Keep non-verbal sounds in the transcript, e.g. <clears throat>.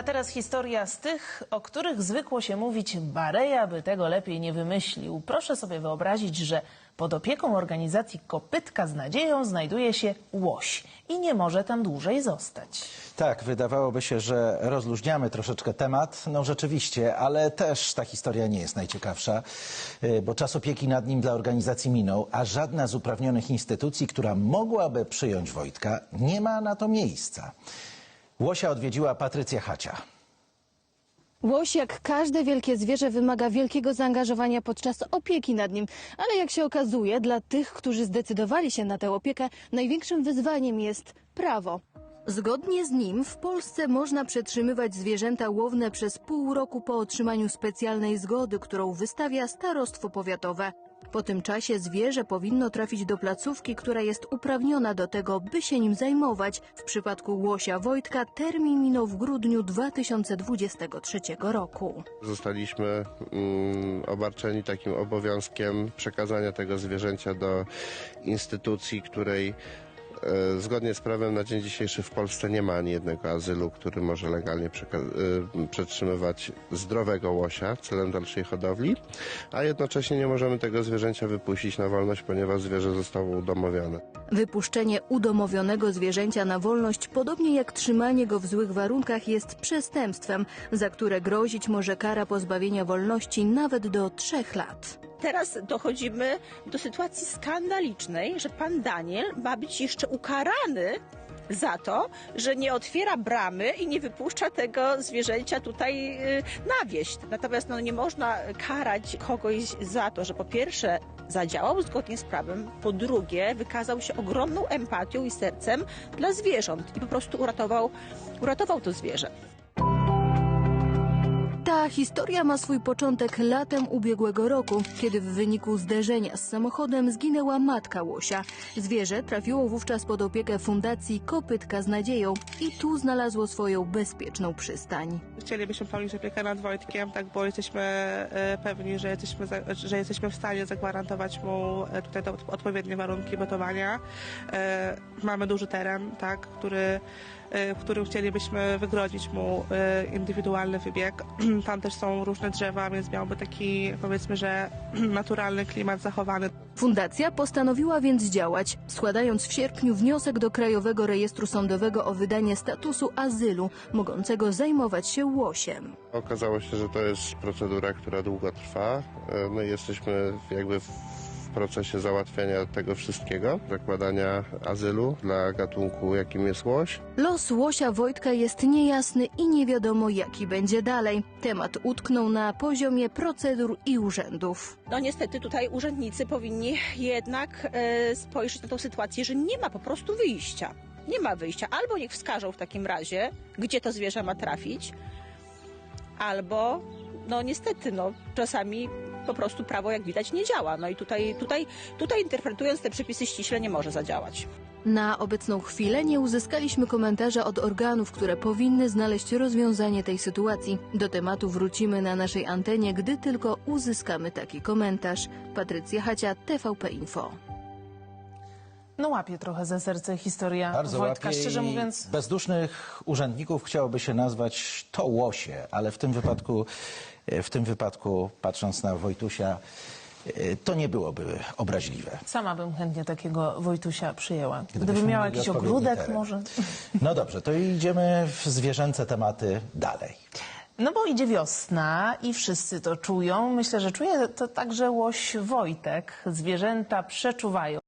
A teraz historia z tych, o których zwykło się mówić Bareja by tego lepiej nie wymyślił. Proszę sobie wyobrazić, że pod opieką organizacji Kopytka z Nadzieją znajduje się łoś i nie może tam dłużej zostać. Tak, wydawałoby się, że rozluźniamy troszeczkę temat. No rzeczywiście, ale też ta historia nie jest najciekawsza, y, bo czas opieki nad nim dla organizacji minął, a żadna z uprawnionych instytucji, która mogłaby przyjąć Wojtka, nie ma na to miejsca. Łosia odwiedziła Patrycja Hacia. Łoś, jak każde wielkie zwierzę, wymaga wielkiego zaangażowania podczas opieki nad nim. Ale jak się okazuje, dla tych, którzy zdecydowali się na tę opiekę, największym wyzwaniem jest prawo. Zgodnie z nim w Polsce można przetrzymywać zwierzęta łowne przez pół roku po otrzymaniu specjalnej zgody, którą wystawia starostwo powiatowe. Po tym czasie zwierzę powinno trafić do placówki, która jest uprawniona do tego, by się nim zajmować. W przypadku łosia Wojtka termin minął w grudniu 2023 roku. Zostaliśmy mm, obarczeni takim obowiązkiem przekazania tego zwierzęcia do instytucji, której zgodnie z prawem na dzień dzisiejszy w Polsce nie ma ani jednego azylu, który może legalnie e, przetrzymywać zdrowego łosia celem dalszej hodowli, a jednocześnie nie możemy tego zwierzęcia wypuścić na wolność, ponieważ zwierzę zostało udomowione. Wypuszczenie udomowionego zwierzęcia na wolność, podobnie jak trzymanie go w złych warunkach, jest przestępstwem, za które grozić może kara pozbawienia wolności nawet do trzech lat. Teraz dochodzimy do sytuacji skandalicznej, że pan Daniel ma być jeszcze ukarany za to, że nie otwiera bramy i nie wypuszcza tego zwierzęcia tutaj y, na wieś. Natomiast no, nie można karać kogoś za to, że po pierwsze zadziałał zgodnie z prawem, po drugie wykazał się ogromną empatią i sercem dla zwierząt i po prostu uratował, uratował to zwierzę. Ta historia ma swój początek latem ubiegłego roku, kiedy w wyniku zderzenia z samochodem zginęła matka łosia. Zwierzę trafiło wówczas pod opiekę Fundacji Kopytka z Nadzieją i tu znalazło swoją bezpieczną przystań. Chcielibyśmy pełnić opiekę nad Wojtkiem, tak, bo jesteśmy e, pewni, że jesteśmy, że jesteśmy w stanie zagwarantować mu e, tutaj odpowiednie warunki gotowania. E, Mamy duży teren, tak, który, w którym chcielibyśmy wygrodzić mu indywidualny wybieg. <clears throat> Tam też są różne drzewa, więc miałby taki, powiedzmy, że <clears throat> naturalny klimat zachowany. Fundacja postanowiła więc działać, składając w sierpniu wniosek do Krajowego Rejestru Sądowego o wydanie statusu azylu, mogącego zajmować się łosiem. Okazało się, że to jest procedura, która długo trwa. E, i jesteśmy jakby w procesie załatwiania tego wszystkiego, zakładania azylu dla gatunku, jakim jest łoś. Los łosia Wojtka jest niejasny i nie wiadomo jaki będzie dalej. Temat utknął na poziomie procedur i urzędów. No niestety tutaj urzędnicy powinni jednak e, spojrzeć na tą sytuację, że nie ma po prostu wyjścia. Nie ma wyjścia. Albo niech wskażą w takim razie, gdzie to zwierzę ma trafić, albo no niestety, no czasami po prostu prawo jak widać nie działa. No i tutaj, tutaj, tutaj interpretując te przepisy ściśle nie może zadziałać. Na obecną chwilę nie uzyskaliśmy komentarza od organów, które powinny znaleźć rozwiązanie tej sytuacji. Do tematu wrócimy na naszej antenie, gdy tylko uzyskamy taki komentarz. Patrycja Hacia, TVP Info. No łapie trochę za serce historia Bardzo Wojtka, łapie szczerze i mówiąc. Bezdusznych urzędników chciałoby się nazwać to łosie, ale w tym wypadku, w tym wypadku patrząc na Wojtusia, to nie byłoby obraźliwe. Sama bym chętnie takiego Wojtusia przyjęła. Gdybyśmy Gdybym miała mieli jakiś odpowiedni ogródek teren. może. No dobrze, to idziemy w zwierzęce tematy dalej. No bo idzie wiosna i wszyscy to czują. Myślę, że czuje to także łoś Wojtek. Zwierzęta przeczuwają.